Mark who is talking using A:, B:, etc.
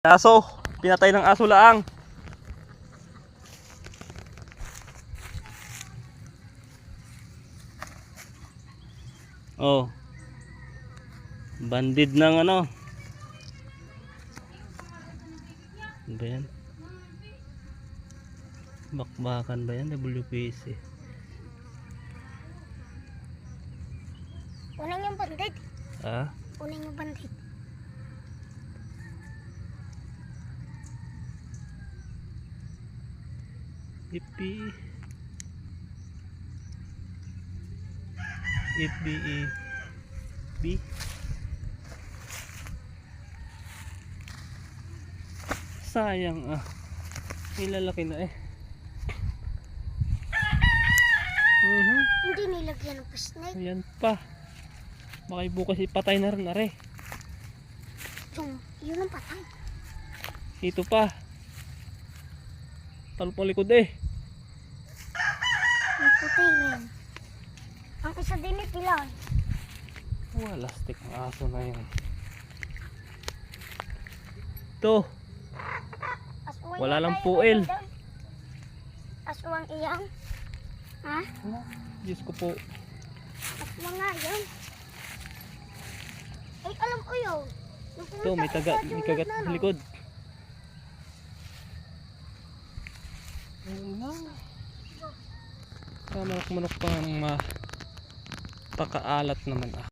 A: Aso, pinatay ng aso laang. Oh. Bandid ng ano. Ano ba yan? Bakbakan ba yan? WPC.
B: Unang yung bandit.
A: Ah?
B: Unang yung bandit.
A: Ipi. Ipi. B. Sayang ah. Ilalaki na eh. Mhm.
B: Hindi nilagyan ng snake.
A: Ayan pa. Baka bukas ipatay na rin are.
B: Yung, yun ang patay.
A: Ito pa. Talpong likod eh.
B: Yung puti rin. Ang isa din ni Pilay.
A: Wala, stick ang aso na yun. Ito. Wala lang
B: nandun. Aswang iyang. Ha?
A: Diyos ko po.
B: Aswang nga yun. Ay, alam ko yun.
A: Ito, may, taga, may kagat likod. Ayun na. Kamanak-manok pa ng ma... Pakaalat naman ah.